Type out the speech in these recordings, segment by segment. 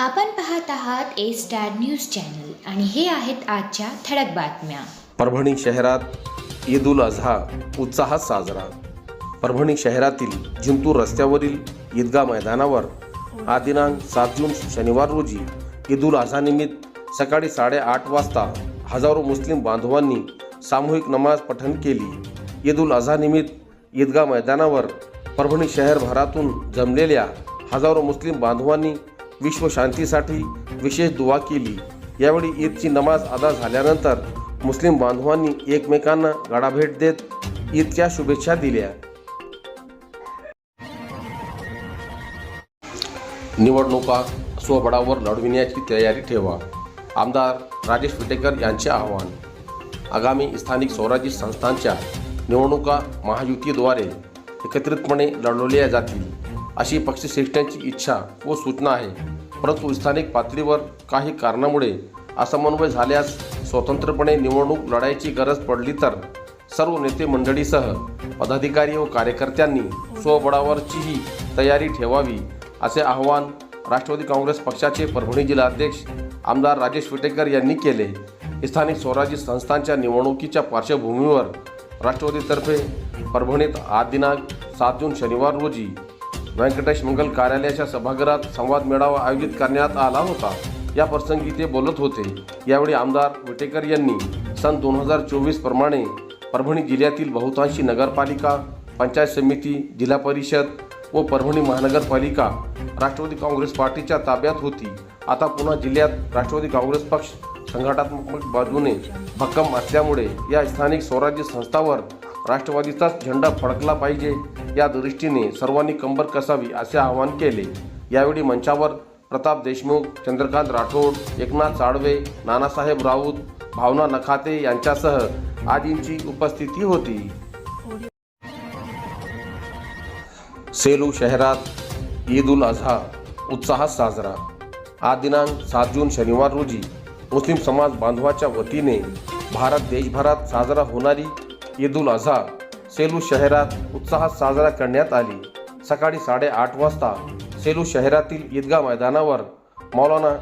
आपण पाहत आहात ए स्टार न्यूज चॅनल आणि हे आहेत आजच्या ठळक बातम्या. परभणी शहरात ईद उल अझा उत्साहात साजरा. परभणी शहरातील जिंतूर रस्त्यावरील ईदगा मैदानावर हा दिनांक सात जून शनिवार रोजी ईद उल अझानिमित्त सकाळी साडेआठ वाजता हजारो मुस्लिम बांधवांनी सामूहिक नमाज पठण केली. ईद उल अझानिमित्त ईदगा मैदानावर परभणी शहरभरातून जमलेल्या हजारो मुस्लिम बांधवांनी विश्वशांतीसाठी विशेष दुवा केली. यावेळी ईदची नमाज अदा झाल्यानंतर मुस्लिम बांधवांनी एकमेकांना गाडाभेट देत ईदच्या शुभेच्छा दिल्या. निवडणुका स्वबळावर लढविण्याची तयारी ठेवा. आमदार राजेश विटेकर यांचे आवाहन. आगामी स्थानिक स्वराज्य संस्थांच्या निवडणुका महायुतीद्वारे एकत्रितपणे लढवल्या जातील. अशी पक्षश्रेष्ठांची इच्छा व सूचना आहे. परंतु स्थानिक पातळीवर काही कारणामुळे असमन्वय झाल्यास स्वतंत्रपणे निवडणूक लढायची गरज पडली तर सर्व नेते मंडळीसह पदाधिकारी व कार्यकर्त्यांनी स्वबळावरचीही तयारी ठेवावी असे आवाहन राष्ट्रवादी काँग्रेस पक्षाचे परभणी जिल्हाध्यक्ष आमदार राजेश विटेकर यांनी केले. स्थानिक स्वराज्य संस्थांच्या निवडणुकीच्या पार्श्वभूमीवर राष्ट्रवादीतर्फे परभणीत आज दिनांक सात जून शनिवार रोजी व्यंकटेश मंगल कार्यालयाच्या सभागृहात संवाद मेळावा आयोजित करण्यात आला होता. या प्रसंगी ते बोलत होते. यावेळी आमदार विटेकर यांनी सन दोन हजार चोवीस प्रमाणे परभणी जिल्ह्यातील बहुतांशी नगरपालिका पंचायत समिती जिल्हा परिषद व परभणी महानगरपालिका राष्ट्रवादी काँग्रेस पार्टीच्या ताब्यात होती. आता पुन्हा जिल्ह्यात राष्ट्रवादी काँग्रेस पक्ष संघटनात्मक बाजूने भक्कम असल्यामुळे या स्थानिक स्वराज्य संस्थावर राष्ट्रवादीचाच झेंडा फडकला पाहिजे या दृष्टीने सर्वांनी कंबर कसावी असे आवाहन केले. यावेळी मंचावर प्रताप देशमुख चंद्रकांत राठोड एकनाथ साळवे नानासाहेब राऊत भावना नखाते यांच्यासह आदींची उपस्थिती होती. सेलू शहरात ईद उल अझा उत्साहात साजरा. आज दिनांक सात जून शनिवार रोजी मुस्लिम समाज बांधवाच्या वतीने भारत देशभरात साजरा होणारी ईद उल अझा सेलू शहरात उत्साहात साजरा करण्यात आली. सकाळी साडेआठ वाजता सेलू शहरातील ईदगा मैदानावर मौलाना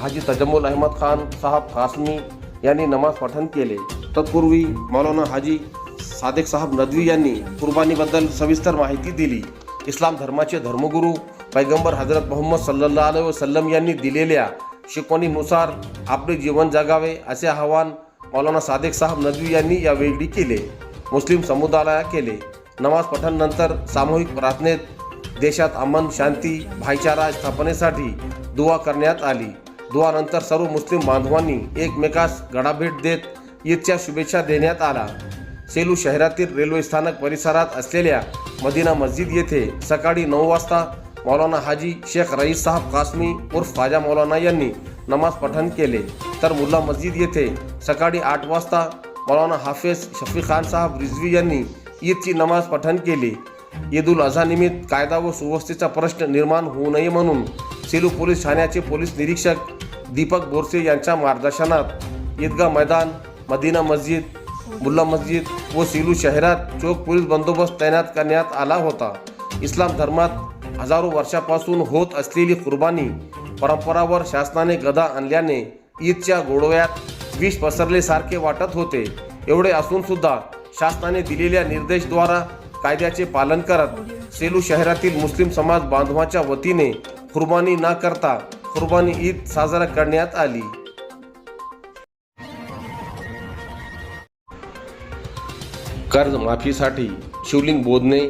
हाजी तजम्मुल अहमद खान साहब कासमी यांनी नमाज पठण केले. तत्पूर्वी मौलाना हाजी सादेक साहब नदवी यांनी कुर्बानीबद्दल सविस्तर माहिती दिली. इस्लाम धर्माचे धर्मगुरू पैगंबर हजरत मोहम्मद सल्ला अल वसल्लम यांनी दिलेल्या शिकवणीनुसार आपले जीवन जगावे असे आवाहन मौलाना सादेक साहब नदवी यांनी यावेळी केले. मुस्लिम समुदायाला केले नमाज पठणनंतर सामूहिक प्रार्थनेत देशात अमन शांती भाईचारा स्थापनेसाठी दुवा करण्यात आली. दुवानंतर सर्व मुस्लिम बांधवांनी एकमेकास गडाभेट देत ईदच्या शुभेच्छा देण्यात आला सेलू शहरातील रेल्वे स्थानक परिसरात असलेल्या मदिना मस्जिद येथे सकाळी नऊ वाजता मौलाना हाजी शेख रईस साहब कासमी उर्फ फाजा मौलाना यांनी नमाज पठण केले. तर मुल्ला मस्जिद येथे सकाळी आठ वाजता मौलाना हाफिज शफी खान साहब रिझवी यांनी ईदची नमाज पठण केली. ईद उल अझानिमित्त कायदा व सुव्यवस्थेचा प्रश्न निर्माण होऊ नये म्हणून सेलू पोलीस ठाण्याचे पोलीस निरीक्षक दीपक बोरसे यांच्या मार्गदर्शनात ईदगाह मैदान मदिना मस्जिद मुल्ला मस्जिद व सेलू शहरात चोख पोलीस बंदोबस्त तैनात करण्यात आला होता. इस्लाम धर्मात हजारो वर्षापासून होत असलेली कुर्बानी परंपरावर शासनाने गदा आणल्याने ईदच्या गोडव्यात विष पसरलेसारखे वाटत होते. एवढे असून सुद्धा शासनाने दिलेल्या निर्देशद्वारा कायद्याचे पालन करत सेलू शहरातील मुस्लिम समाज बांधवाच्या वतीने कुर्बानी न करता कुर्बानी ईद साजरा करण्यात आली. कर्ज माफीसाठी शिवलिंग बोधने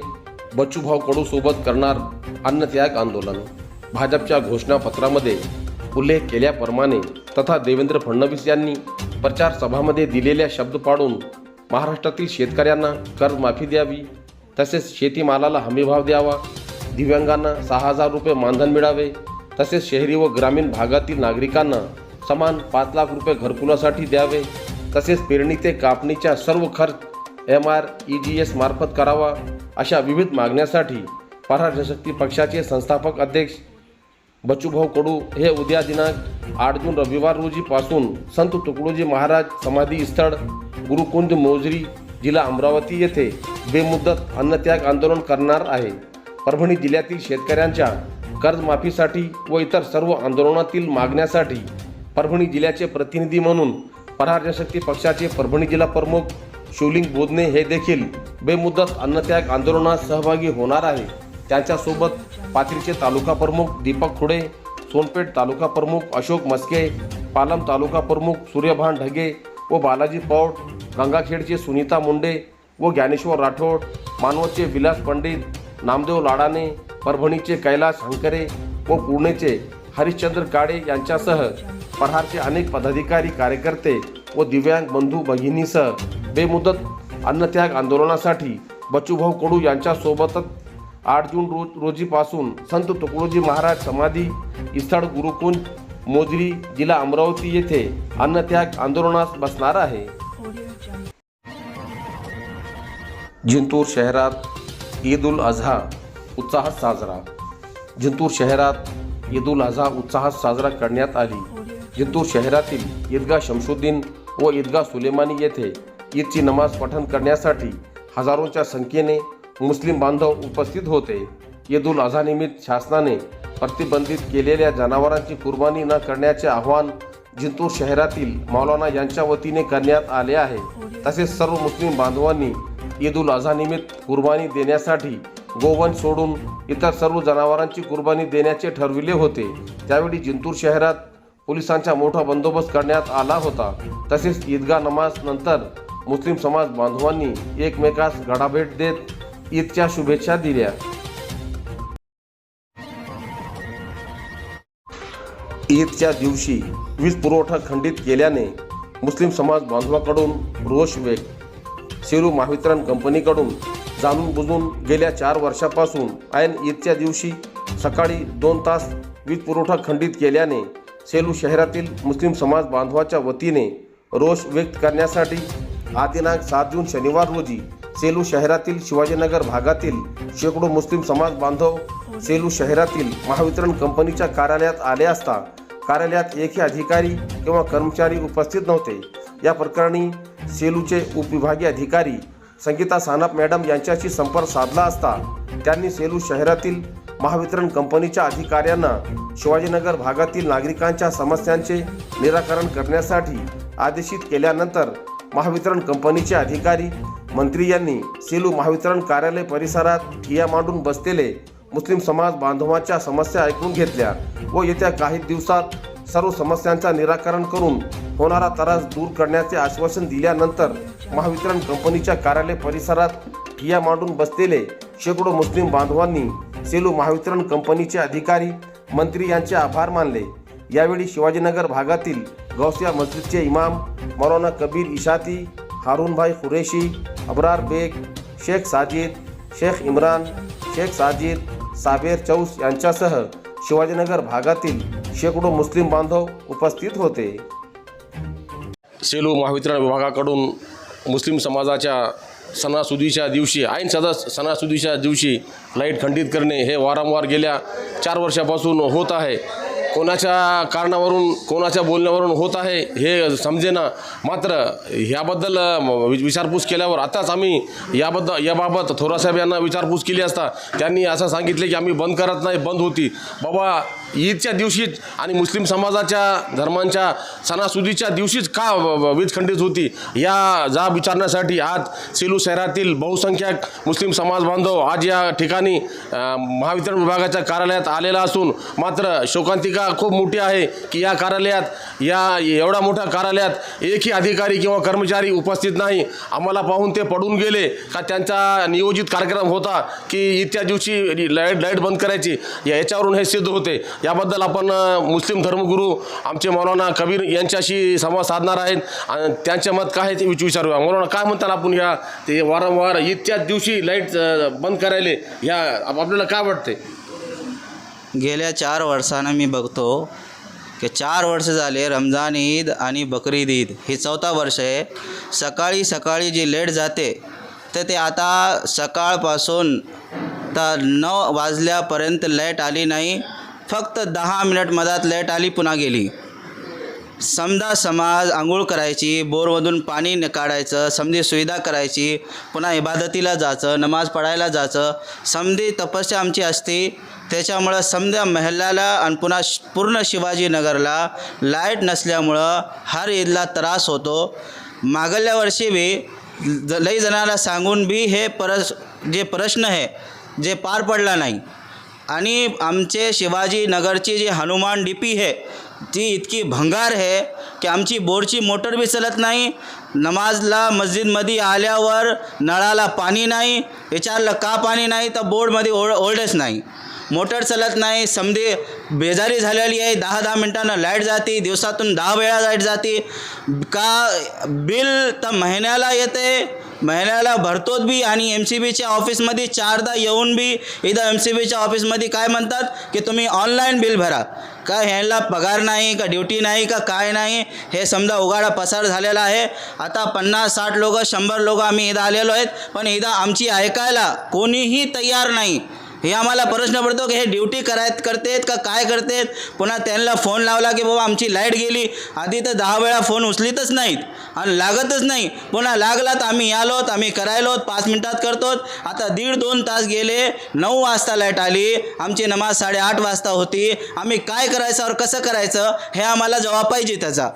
बच्चूभाऊ कडू सोबत करणार अन्नत्याग आंदोलन. भाजपच्या घोषणापत्रामध्ये उल्लेख केल्याप्रमाणे तथा देवेंद्र फडणवीस यांनी प्रचार सभामध्ये दिलेल्या शब्द पाडून महाराष्ट्रातील शेतकऱ्यांना कर्जमाफी द्यावी तसेच शेतीमालाला हमीभाव द्यावा दिव्यांगांना सहा हजार रुपये मानधन मिळावे तसेच शहरी व ग्रामीण भागातील नागरिकांना समान पाच लाख रुपये घरकुलासाठी द्यावे तसेच पेरणी ते कापणीच्या सर्व खर्च M R E G S मार्फत करावा अशा विविध मागण्यासाठी प्रहार पक्षाचे संस्थापक अध्यक्ष बचूभाऊ कडू हे उद्या दिनांक आठ जून रविवार रोजीपासून संत तुकडोजी महाराज समाधी स्थळ गुरुकुंज मोजरी जिल्हा अमरावती येथे बेमुदत अन्नत्याग आंदोलन करणार आहे. परभणी जिल्ह्यातील शेतकऱ्यांच्या कर्जमाफीसाठी व इतर सर्व आंदोलनातील मागण्यासाठी परभणी जिल्ह्याचे प्रतिनिधी म्हणून प्रहार जनशक्ती पक्षाचे परभणी जिल्हा प्रमुख शिवलिंग बोधने हे देखील बेमुदत अन्नत्याग आंदोलनात सहभागी होणार आहे. त्यांच्यासोबत पाथरीचे तालुका प्रमुख दीपक खुडे सोनपेठ तालुका प्रमुख अशोक मस्के पालम तालुका प्रमुख सूर्यभान ढगे व बालाजी पौट गंगाखेडचे सुनीता मुंडे व ज्ञानेश्वर राठोड मानवतचे विलास पंडित नामदेव लाडाने परभणीचे कैलास हंकरे व पुणेचे हरिश्चंद्र काळे यांच्यासह प्रहारचे अनेक पदाधिकारी कार्यकर्ते व दिव्यांग बंधू भगिनीसह बेमुदत अन्नत्याग आंदोलनासाठी बच्चूभाऊ कडू यांच्यासोबतच आठ जून रोज रोजीपासून संत तुकडोजी महाराज समाधी स्थळ गुरुकुंज मोजरी जिल्हा अमरावती येथे अन्नत्याग आंदोलनास बसणार आहे. जिंतूर शहरात ईद उल अझा उत्साहात साजरा. जिंतूर शहरात ईद उल अझा उत्साहात साजरा करण्यात आली. जिंतूर शहरातील ईदगाह शमशुद्दीन व ईदगाह सुलेमानी येथे ईदची नमाज पठण करण्यासाठी हजारोंच्या संख्येने मुस्लिम बांधव उपस्थित होते. ईद उल अझानिमित्त शासनाने प्रतिबंधित केलेल्या जनावरांची कुर्बानी न करण्याचे आवाहन जिंतूर शहरातील मौलाना यांच्या वतीने करण्यात आले आहे. तसेच सर्व मुस्लिम बांधवांनी ईद उल अझानिमित्त कुर्बानी देण्यासाठी गोवन सोडून इतर सर्व जनावरांची कुर्बानी देण्याचे ठरविले होते. त्यावेळी जिंतूर शहरात पोलिसांचा मोठा बंदोबस्त करण्यात आला होता. तसेच ईदगाह नमाज नंतर मुस्लिम समाज बांधवांनी एकमेकास गडाभेट देत ईदच्या शुभेच्छा दिल्या. ईदच्या दिवशी वीज पुरवठा खंडित केल्याने मुस्लिम समाज बांधवाकडून रोष वेग. सेरू महावितरण कंपनीकडून जाणून बुजून गेल्या चार वर्षापासून ऐन ईदच्या दिवशी सकाळी दोन तास वीज पुरवठा खंडित केल्याने सेलू शहरातील मुस्लिम समाज बांधवाच्या वतीने रोष व्यक्त करण्यासाठी आदिनायक सात जून शनिवार रोजी सेलू शहरातील शिवाजीनगर भागातील शेकडो मुस्लिम समाज बांधव सेलू शहरातील महावितरण कंपनीच्या कार्यालयात आले असता कार्यालयात एकही अधिकारी किंवा कर्मचारी उपस्थित नव्हते. या प्रकरणी सेलूचे उपविभागीय अधिकारी संगीता सानप मॅडम यांच्याशी संपर्क साधला असता त्यांनी सेलू शहरातील महावितरण कंपनीच्या अधिकाऱ्यांना शिवाजीनगर भागातील नागरिकांच्या समस्यांचे निराकरण करण्यासाठी आदेशित केल्यानंतर महावितरण कंपनीचे अधिकारी मंत्री यांनी सेलू महावितरण कार्यालय परिसरात ठिया मांडून बसलेले मुस्लिम समाज बांधवांच्या समस्या ऐकून घेतल्या व येत्या काही दिवसात सर्व समस्यांचा निराकरण करून होणारा त्रास दूर करण्याचे आश्वासन दिल्यानंतर महावितरण कंपनीच्या कार्यालय परिसरात ठिया मांडून बसलेले शेकडो मुस्लिम बांधवांनी सेलू महावितरण कंपनीचे अधिकारी मंत्री यांचे आभार मानले. यावेळी शिवाजीनगर भागातील गौसिया मस्जिदचे इमाम मौलाना कबीर इशाती हारूनभाई कुरेशी अबरार बेग शेख साजिद शेख इम्रान शेख साजिद साबेर चौस यांच्यासह शिवाजीनगर भागातील शेकडो मुस्लिम बांधव उपस्थित होते. सेलू महावितरण विभागाकडून मुस्लिम समाजाच्या सणासुदीच्या दिवशी ऐन सदा सणासुदीच्या दिवशी लाइट खंडित करणे हे वारंवार गेल्या चार वर्षापासून होत आहे. कोणाच्या कारणावरून कोणाच्या बोलण्यावरून होत आहे हे समजेना. मात्र ह्याबद्दल वि- विचारपूस केल्यावर आताच आम्ही याबद्दल याबाबत थोरासाहेब यांना विचारपूस केली असता त्यांनी असं सांगितले की आम्ही बंद करत नाही बंद होती. बाबा ईदच्या दिवशीच आणि मुस्लिम समाजाच्या धर्मांच्या सणासुदीच्या दिवशीच का व- वीज खंडित होती? या जाब विचारण्यासाठी आज सेलू शहरातील बहुसंख्याक मुस्लिम समाज बांधव आज या ठिकाणी महावितरण विभागाच्या कार्यालयात आलेला असून मात्र शोकांतिका खूप मोठी आहे की या कार्यालयात या एवढ्या मोठ्या कार्यालयात एकही अधिकारी किंवा कर्मचारी उपस्थित नाही. आम्हाला पाहून ते पडून गेले का त्यांचा नियोजित कार्यक्रम होता की ईदच्या दिवशी लाइट लाइट बंद करायची? या याच्यावरून हे सिद्ध होते. याबद्दल आपण मुस्लिम धर्मगुरू आमचे मौलाना कबीर यांच्याशी संवाद साधणार आहेत. आणि त्यांचे मत काय ते विचारूया. मौलाना काय म्हणतात आपण या ते वारंवार इतक्याच दिवशी लाइट बंद करायले या आप- आपल्याला काय वाटते गेल्या चार वर्षानं मी बघतो की चार वर्ष झाले रमजान ईद आणि बकरीद ईद. हे चौथा वर्ष आहे. सकाळी सकाळी जी लेट जाते तर ते आता सकाळपासून तर नऊ वाजल्यापर्यंत लाइट आली नाही. फक्त दहा मिनिट मधात लाइट आली पुन्हा गेली. समजा समाज आंघोळ करायची बोरमधून पाणी न काढायचं समधी सुविधा करायची पुन्हा इबादतीला जायचं नमाज पडायला जायचं. समधी तपस्या आमची असते त्याच्यामुळं समजा महिलाला आणि पुन्हा श- पूर्ण शिवाजीनगरला लाइट नसल्यामुळं हर ईदला त्रास होतो. मागल्या वर्षी बी लई जणाला सांगून बी हे परस जे प्रश्न आहे जे पार पडला नाही. आणि आमचे शिवाजीनगरची जी हनुमान डी पी आहे ती इतकी भंगार आहे की आमची बोरची मोटर बी चलत नाही नमाजला मस्जिदमध्ये आल्यावर नळाला पाणी नाही विचारलं का पाणी नाही तर बोर्डमध्ये ओळ ओल्डच नाही. मोटर चालत नाही समधी बेजारी झालेली आहे दहा दहा मिनटानं लाइट जाते दिवसातून दहा वेळा लाइट जाते. का बिल तर महिन्याला येते महिन्याला भरतोच बी आणि एम सी बीच्या ऑफिसमध्ये चारदा येऊन बी इथं एम सी बीच्या ऑफिसमध्ये काय म्हणतात की तुम्ही ऑनलाईन बिल भरा. का ह्याला पगार नाही का ड्युटी नाही का काय नाही हे समजा उघाडा पसार झालेला आहे. आता पन्नास साठ लोक शंभर लोक आम्ही इथं आलेलो आहेत पण इथं आमची ऐकायला कोणीही तयार नाही. हे आम्हाला प्रश्न पडतो की हे ड्युटी करायत करतेत का काय करतेत? पुन्हा त्यांना फोन लावला की बाबा आमची लाइट गेली. आधी तर दहा वेळा फोन उचलीतच नाहीत आणि लागतच नाही. पुन्हा लागला तर आम्ही आलोत आम्ही करायलोत पाच मिनटात करतोत. आता दीड दोन तास गेले नऊ वाजता लाइट आली. आमची नमाज साडेआठ वाजता होती. आम्ही काय करायचं और कसं करायचं हे आम्हाला जवाब पाहिजे त्याचा.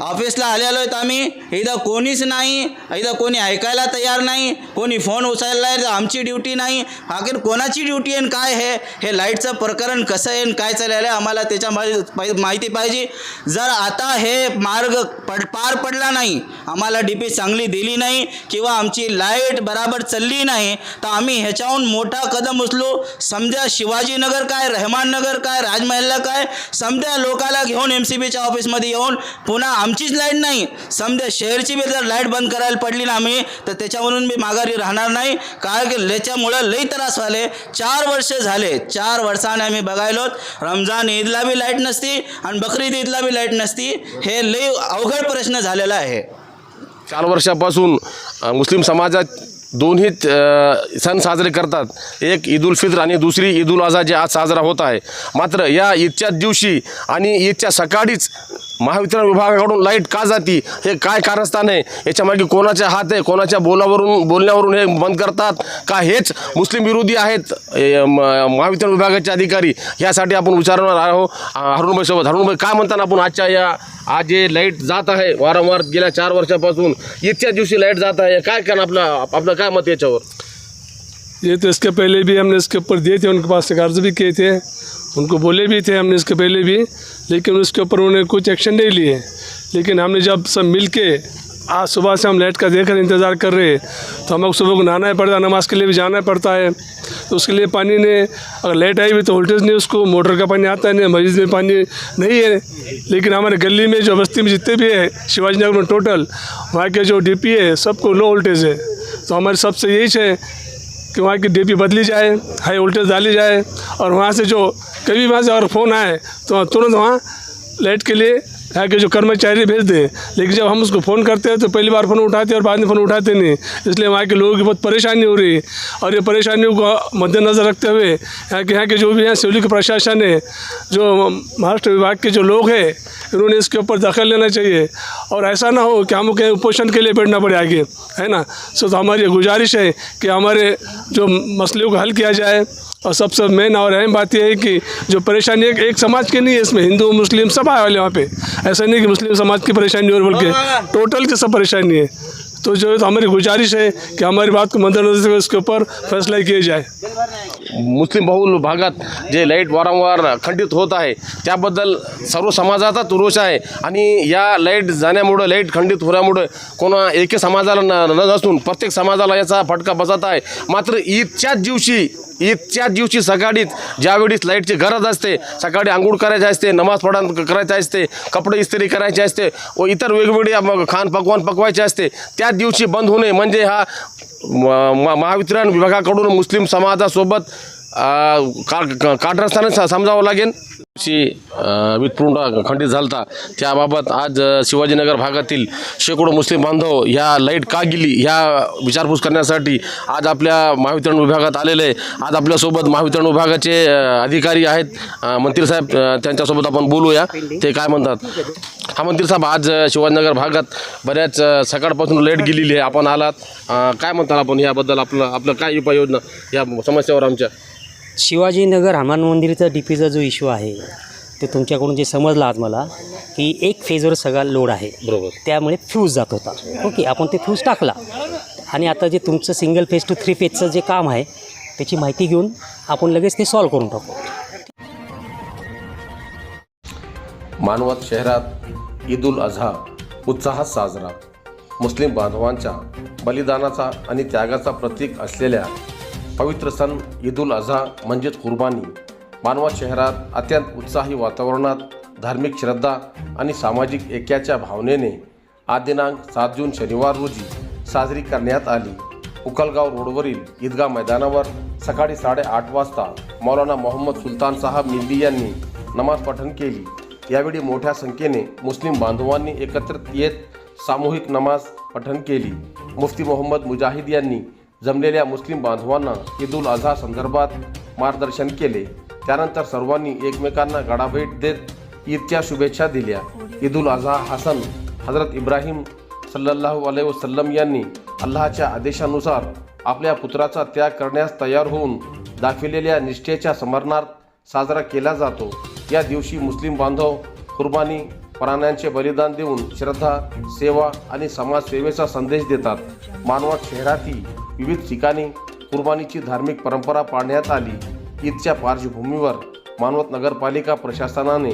ऑफिसला आलेलो आहेत आम्ही. इथं कोणीच नाही. इथं कोणी ऐकायला तयार नाही. कोणी फोन उचलला आहे तर आमची ड्युटी नाही. आखिर कोणाची ड्युटी आहे काय आहे? हे लाईटचं प्रकरण कसं आहे काय चाललेलं आहे आम्हाला त्याच्या माहिती पाहिजे. जर आता हे मार्ग पड पार पडला नाही आम्हाला डी पी चांगली दिली नाही किंवा आमची लाइट बराबर चालली नाही तर आम्ही ह्याच्याहून मोठा कदम उचलू. समजा शिवाजीनगर काय रहमाननगर काय राजमहलला काय समजा लोकाला घेऊन एम सी बीच्या ऑफिसमध्ये येऊन पुन्हा आमचीच लाइट नाही. समजा शहरची बी जर लाइट बंद करायला पडली ना आम्ही तर त्याच्यावरून मी माघारी राहणार नाही. कारण की त्याच्यामुळं लई त्रास झाले चार वर्ष झाले. चार वर्षाने आम्ही बघायलो. रमजान ईदला बी लाइट नसती आणि बकरीद ईदला बी लाइट नसती. हे लई अवघड प्रश्न झालेला आहे. चार वर्षापासून मुस्लिम समाजात दोन्ही सण साजरे करतात. एक ईद उल फित्र आणि दुसरी ईद उल अझा जे आज साजरा होत आहे. मात्र या ईदच्याच दिवशी आणि ईदच्या सकाळीच महावितरण विभागाकडून लाइट का जाती? हे काय कारस्थान आहे? याच्यामागे कोणाच्या हात आहे? कोणाच्या बोलावरून बोलण्यावरून हे बंद करतात? का हेच मुस्लिम विरोधी आहेत? म- महावितरण विभागाचे अधिकारी यासाठी आपण विचारणार आहोत. हरुणभाई सोबत हरुणभाई काय म्हणताना आपण आजच्या या आज जे लाइट जात आहे वारंवार गेल्या चार वर्षापासून इतक्या दिवशी लाइट जात आहे. काय कारण आपलं आपलं काय मत याच्यावर? ये तो इसके पहले भी हमने इसके ऊपर दिए थे, उनके पास कर्ज भी किए थे। उनको बोले भी थे हमने इसके पहले भी, लेकिन उसके ऊपर उन्होंने कुछ एक्शन नहीं लिए। लेकिन हमने जब सब मिल के आज सुबह से हम लाइट का देकर इंतज़ार कर रहे हैं तो हमको सुबह को नहाना ही पड़ता है, नमाज़ के लिए भी जाना पड़ता है। तो उसके लिए पानी ने, अगर लाइट आई भी तो वोल्टेज नहीं उसको, मोटर का पानी आता है नहीं मस्जिद में पानी नहीं है। लेकिन हमारे गली में जो बस्ती में जितने भी है शिवाजी नगर में टोटल वहाँ के जो डी है, सबको लो वोल्टेज है। तो हमारे सबसे यही है कि वहाँ की डीपी बदली जाए हाई वोल्टेज डाली जाए और वहाँ से जो कभी वहाँ से अगर फ़ोन आए तो तुरंत वहाँ लाइट के लिए यहाँ के जो कर्मचारी भेज दें लेकिन जब हम उसको फ़ोन करते हैं तो पहली बार फ़ोन उठाते हैं और बाद में फ़ोन उठाते नहीं। इसलिए वहाँ के लोगों की बहुत परेशानी हो रही है। और ये परेशानियों को मद्देनज़र रखते हुए यहाँ के यहाँ के जो भी हैं, सिविल के प्रशासन है, जो महाराष्ट्र विभाग के जो लोग हैं, इन्होंने इसके ऊपर दखल लेना चाहिए। और ऐसा ना हो कि हम कहीं उपोषण के लिए बैठना पड़े आगे, है ना? सो तो हमारी गुजारिश है कि हमारे जो मसलों को हल किया जाए और सबसे मेन और अहम बात यह है कि जो परेशानी एक, एक समाज की नहीं है इसमें हिंदू मुस्लिम सब आए वाले वहाँ पे। ऐसा नहीं कि मुस्लिम समाज की परेशानी और बल्कि टोटल की सब परेशानी है। तो जो है तो हमारी गुजारिश है कि हमारी बात को मद्देनजर से उसके ऊपर फैसला किया जाए। मुस्लिम बहुल भागात जे लाइट वारंवार खंडित होत आहे त्याबद्दल सर्व समाजाचाच रोष आहे. आणि या लाइट जाण्यामुळं लाइट खंडित होण्यामुळं कोणा एके समाजाला न नसून प्रत्येक समाजाला याचा फटका बसत आहे. मात्र ईदच्याच दिवशी ईदच्याच दिवशी सकाळीच ज्यावेळीस लाईटची गरज असते सकाळी आंघोळ करायची असते नमाज पडा करायचे असते कपडे इस्त्री करायचे असते व इतर वेगवेगळे खान पकवान पकवायचे असते त्याच दिवशी बंद होणे म्हणजे हा महावितरण विभागाकडून मुस्लिम समाजासोबत का का- समजावं लागेल. ची वीजपुरवठा खंडित झालता. त्याबाबत आज शिवाजीनगर भागातील शेकडो मुस्लिम बांधव ह्या लाइट का गेली ह्या विचारपूस करण्यासाठी आज आपल्या महावितरण विभागात आलेले आहे. आज आपल्यासोबत महावितरण विभागाचे अधिकारी आहेत. मंत्री साहेब त्यांच्यासोबत आपण बोलूया. ते काय म्हणतात? हा मंत्री साहेब आज शिवाजीनगर भागात बऱ्याच सकाळपासून लाइट गेलेली आहे. आपण आलात. काय म्हणतात आपण याबद्दल? आपलं आपलं काय उपाययोजना या समस्यावर आमच्या? शिवाजीनगर हनुमान मंदिरचा डी पीचा जो इश्यू आहे ते तुमच्याकडून जे समजलं आज मला की एक फेजवर सगळा लोड आहे. बरोबर. त्यामुळे फ्यूज जात होता. ओके आपण ते फ्यूज टाकला. आणि आता जे तुमचं सिंगल फेज टू थ्री फेजचं जे काम आहे त्याची माहिती घेऊन आपण लगेच ते सॉल्व करून टाकू. मानवत शहरात ईद उल अझा उत्साहात साजरा. मुस्लिम बांधवांच्या बलिदानाचा आणि त्यागाचा प्रतीक असलेल्या पवित्र सण ईद उल अझा म्हणजेच कुर्बानी. मानवत शहरात अत्यंत उत्साही वातावरणात धार्मिक श्रद्धा आणि सामाजिक ऐक्याच्या भावनेने आज दिनांक सात जून शनिवार रोजी साजरी करण्यात आली. उकलगाव रोडवरील ईदगाह मैदानावर सकाळी साडेआठ वाजता मौलाना मोहम्मद सुलतान साहब मिल्ली यांनी नमाज पठण केली. यावेळी मोठ्या संख्येने मुस्लिम बांधवांनी एकत्रित येत सामूहिक नमाज पठण केली. मुफ्ती मोहम्मद मुजाहिद यांनी जमलेल्या मुस्लिम बांधवांना ईद उल अझा संदर्भात मार्गदर्शन केले. त्यानंतर सर्वांनी एकमेकांना गडाभेट देत ईदच्या शुभेच्छा दिल्या. ईद उल अझा हा सण हजरत इब्राहिम सल्लल्लाहू अलैहि वसल्लम यांनी अल्लाहच्या आदेशानुसार आपल्या पुत्राचा त्याग करण्यास तयार होऊन दाखविलेल्या निष्ठेच्या स्मरणार्थ साजरा केला जातो. या दिवशी मुस्लिम बांधव कुर्बानी प्राण्यांचे बलिदान देऊन श्रद्धा सेवा आणि समाजसेवेचा संदेश देतात. मानवात शहरातील विविध ठिकाणी कुर्बानीची धार्मिक परंपरा पाळण्यात आली. ईदच्या पार्श्वभूमीवर मानवत नगरपालिका प्रशासनाने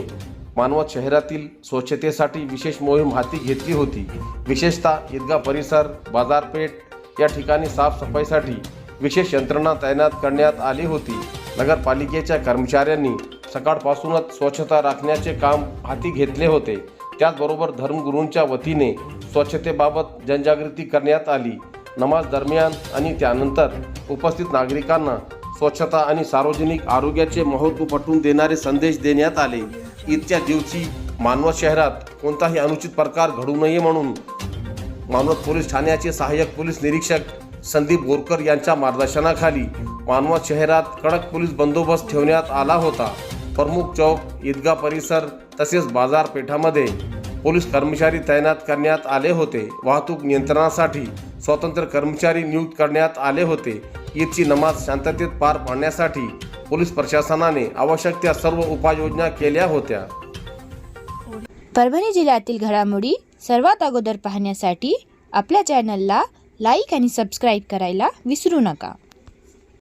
मानवत शहरातील स्वच्छतेसाठी विशेष मोहीम हाती घेतली होती. विशेषतः ईदगाह परिसर बाजारपेठ या ठिकाणी साफसफाईसाठी विशेष यंत्रणा तैनात करण्यात आली होती. नगरपालिकेच्या कर्मचाऱ्यांनी सकाळपासूनच स्वच्छता राखण्याचे काम हाती घेतले होते. त्याचबरोबर धर्मगुरूंच्या वतीने स्वच्छतेबाबत जनजागृती करण्यात आली. नमाज दरम्यान आणि त्यानंतर उपस्थित नागरिकांना स्वच्छता आणि सार्वजनिक आरोग्याचे महत्त्व पटवून देणारे संदेश देण्यात आले. ईदच्या दिवशी मानवत शहरात कोणताही अनुचित प्रकार घडू नये म्हणून मानवत पोलीस ठाण्याचे सहाय्यक पोलीस निरीक्षक संदीप बोरकर यांच्या मार्गदर्शनाखाली मानवत शहरात कडक पोलीस बंदोबस्त ठेवण्यात आला होता. प्रमुख चौक ईदगा परिसर तसेच बाजारपेठामध्ये पोलीस कर्मचारी तैनात करण्यात आले होते. वाहतूक नियंत्रणासाठी स्वतंत्र कर्मचारी नियुक्त करण्यात आले होते. ईदची नमाज शांततेत पार पाडण्यासाठी पोलीस प्रशासनाने आवश्यक त्या सर्व उपाययोजना केल्या होत्या. परभणी जिल्ह्यातील घडामोडी सर्वात अगोदर पाहण्यासाठी आपल्या चॅनलला लाईक आणि सबस्क्राईब करायला विसरू नका.